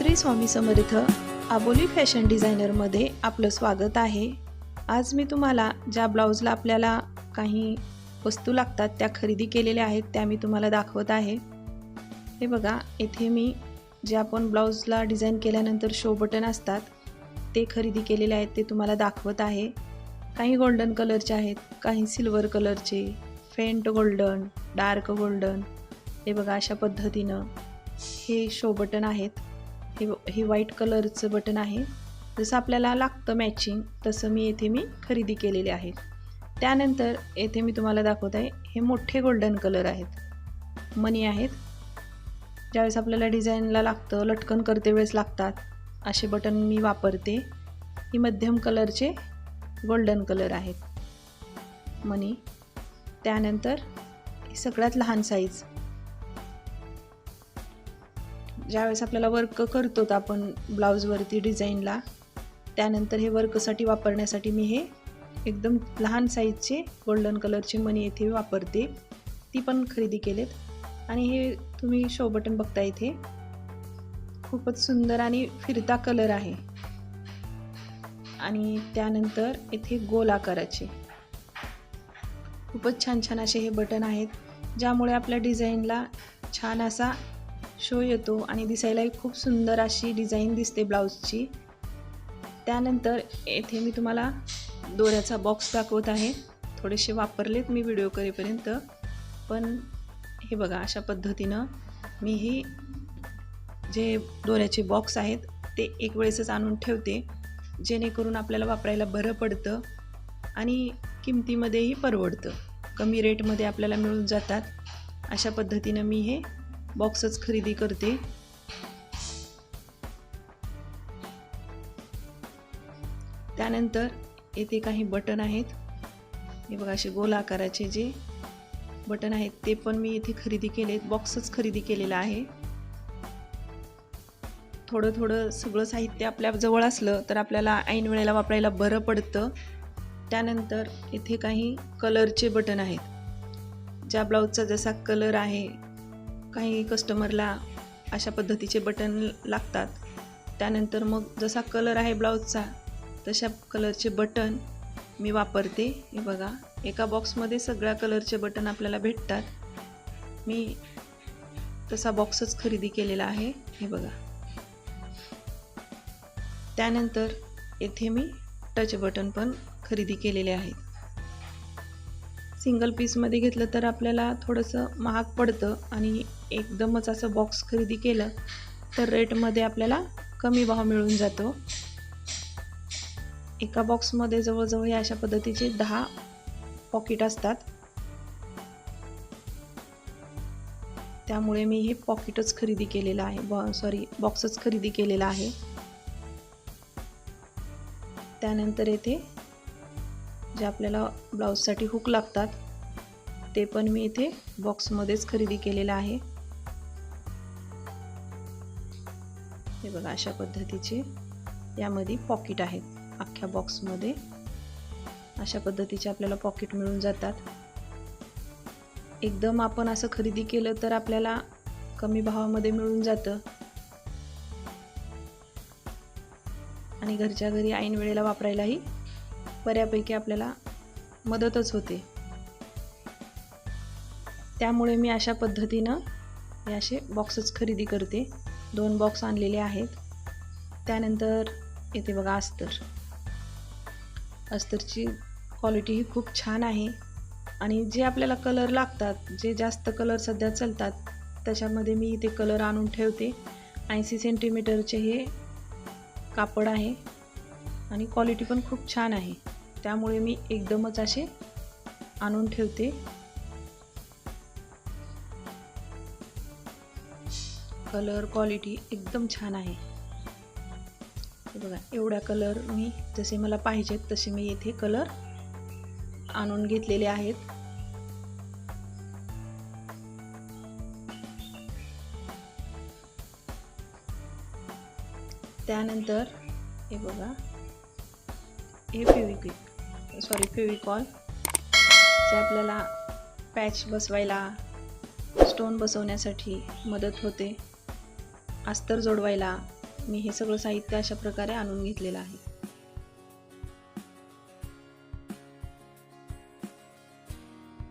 श्री स्वामी समर्थ आबोली fashion डिझायनरमध्ये आपलं स्वागत आहे. आज मी तुम्हाला ज्या ब्लाऊजला आपल्याला काही वस्तू लागतात त्या खरेदी केलेल्या आहेत त्या मी तुम्हाला दाखवत आहे. हे बघा येथे मी जे आपण ब्लाऊजला डिझाईन केल्यानंतर शो बटन असतात ते खरेदी केलेले आहेत ते तुम्हाला दाखवत आहे. काही गोल्डन कलरचे आहेत काही सिल्वर कलरचे फेंट गोल्डन डार्क गोल्डन. हे बघा अशा पद्धतीनं हे शो बटन आहेत. हे हे व्हाईट कलरचं बटन आहे. जसं आपल्याला लागतं मॅचिंग तसं मी येथे मी खरेदी केलेले आहे. त्यानंतर येथे मी तुम्हाला दाखवत आहे हे मोठे गोल्डन कलर आहेत. मनी आहेत. ज्यावेळेस आपल्याला डिझाईनला लागतं लटकन करते वेळेस लागतात असे बटन मी वापरते. ही मध्यम कलरचे गोल्डन कलर आहेत. मनी. त्यानंतर ही सगळ्यात लहान साईज ज्यावेळेस आपल्याला वर्क करतो आपण ब्लाऊजवरती डिझाईनला त्यानंतर हे वर्कसाठी वापरण्यासाठी मी हे एकदम लहान साईजचे गोल्डन कलरचे मनी येथे वापरते. ती पण खरेदी केलेत. आणि हे तुम्ही शो बटन बघता इथे. खूपच सुंदर आणि फिरता कलर आहे. आणि त्यानंतर इथे गोल आकाराचे. खूपच छान छान असे हे बटन आहेत ज्यामुळे आपल्या डिझाईनला छान असा शो येतो आणि दिसायलाही खूप सुंदर अशी डिझाईन दिसते ब्लाऊजची. त्यानंतर येथे मी तुम्हाला दोऱ्याचा बॉक्स दाखवत आहे. थोडेसे वापरलेत मी व्हिडिओ करेपर्यंत. पण हे बघा अशा पद्धतीनं मी ही जे दोऱ्याचे बॉक्स आहेत ते एक वेळेसच आणून ठेवते. जेणेकरून आपल्याला वापरायला बरं पडतं आणि किमतीमध्येही परवडतं. कमी रेटमध्ये आपल्याला मिळून जातात. अशा पद्धतीनं मी हे बॉक्सच खरेदी करते. त्यानंतर येथे काही बटन आहेत. हे बघा असे गोल आकाराचे जे बटन आहेत ते पण मी इथे खरेदी केले बॉक्सच खरेदी केलेला आहे. थोडं थोडं सगळं साहित्य आपल्या जवळ असलं तर आपल्याला ऐन वेळेला वापरायला बरं पडतं. त्यानंतर इथे काही कलरचे बटन आहेत. ज्या ब्लाऊजचा जसा कलर आहे काही कस्टमरला अशा पद्धतीचे बटन लागतात. त्यानंतर मग जसा कलर आहे ब्लाऊजचा तशा कलरचे बटन मी वापरते. हे बघा एका बॉक्समध्ये सगळ्या कलरचे बटन आपल्याला भेटतात. मी तसा बॉक्सच खरेदी केलेला आहे. हे बघा. त्यानंतर येथे मी टच बटन पण खरेदी केलेले आहेत. सिंगल पीसमध्ये घेतलं तर आपल्याला थोडंसं महाग पडतं आणि एकदमच असं बॉक्स खरेदी केलं तर रेटमध्ये आपल्याला कमी भाव मिळून जातो. एका बॉक्समध्ये जवळजवळ या अशा पद्धतीचे दहा पॉकेट असतात. त्यामुळे मी हे पॉकेटच खरेदी केलेलं आहे. बॉ सॉरी बॉक्सच खरेदी केलेला आहे. त्यानंतर येथे जे आपल्याला ब्लाऊजसाठी हुक लागतात ते पण मी इथे बॉक्समध्येच खरेदी केलेलं आहे. हे बघा अशा पद्धतीचे यामध्ये पॉकेट आहेत अख्ख्या बॉक्समध्ये अशा पद्धतीचे आपल्याला पॉकेट मिळून जातात. एकदम आपण असं खरेदी केलं तर आपल्याला कमी भावामध्ये मिळून जातं. आणि घरच्या घरी ऐन वेळेला वापरायलाही बऱ्यापैकी आपल्याला मदतच होते. त्यामुळे मी अशा पद्धतीनं हे असे बॉक्सच खरेदी करते. दोन बॉक्स आणलेले आहेत. त्यानंतर येते बघा अस्तर. अस्तरची क्वालिटी ही खूप छान आहे. आणि जे आपल्याला कलर लागतात जे जास्त कलर सध्या चालतात त्याच्यामध्ये मी इथे कलर आणून ठेवते. ऐंशी सेंटीमीटरचे हे कापड आहे. आणि क्वालिटी पण खूप छान आहे. त्यामुळे मी एकदमच असे आणून ठेवते. कलर क्वालिटी एकदम छान आहे. बघा एवढ्या कलर मी जसे मला पाहिजेत तसे मी येथे कलर आणून घेतलेले आहेत. त्यानंतर हे बघा हे फेविक्विक सॉरी फेविकॉल जे आपल्याला पॅच बसवायला स्टोन बसवण्यासाठी मदत होते अस्तर जोडवायला मी हे सगळं साहित्य अशा प्रकारे आणून घेतलेलं आहे.